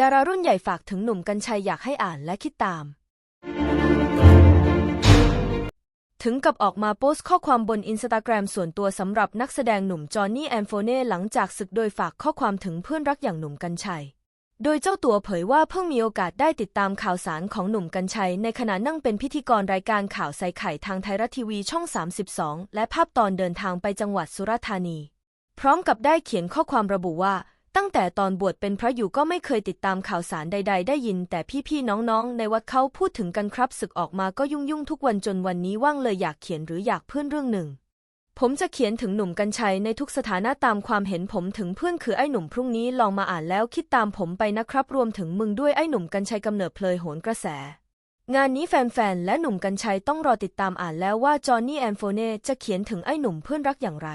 ดารารุ่นใหญ่ฝากถึงหนุ่มกัญชัยอยากให้อ่านและคิดตาม ถึงกับออกมาโพสต์ข้อความบนอินสตาแกรมส่วนตัวสำหรับนักแสดงหนุ่มจอห์นนี่แอนโฟเน่หลังจากศึกโดยฝากข้อความถึงเพื่อนรักอย่างหนุ่มกัญชัย โดยเจ้าตัวเผยว่าเพิ่งมีโอกาสได้ติดตามข่าวสารของหนุ่มกัญชัย ในขณะนั่งเป็นพิธีกรรายการข่าวใส่ไข่ทางไทยรัฐทีวีช่อง 32 และภาพตอนเดินทางไปจังหวัดสุราษฎร์ธานี พร้อมกับได้เขียนข้อความระบุว่า ตั้งแต่ตอนบวชเป็นพระอยู่ก็ไม่เคยติดตามข่าวสารใด ๆ ได้ยิน แต่พี่ๆน้องๆ ในวัดเขาพูดถึงกันครับศึกออกมาก็ยุ่งๆทุกวันจนวันนี้ว่างเลยอยากเขียนหรืออยากเพื่อนเรื่องหนึ่ง ผมจะเขียนถึงหนุ่มกัญชัยในทุกสถานะตามความเห็นผมถึงเพื่อนคือไอ้หนุ่มพรุ่งนี้ลองมาอ่านแล้วคิดตามผมไปนะครับ รวมถึงมึงด้วยไอ้หนุ่มกัญชัยกำเนิดเพลยโหนกระแส งานนี้แฟนๆและหนุ่มกัญชัยต้องรอติดตามอ่านแล้วว่าจอห์นนี่แอนโฟเน่จะเขียนถึงไอ้หนุ่มเพื่อนรักอย่างไร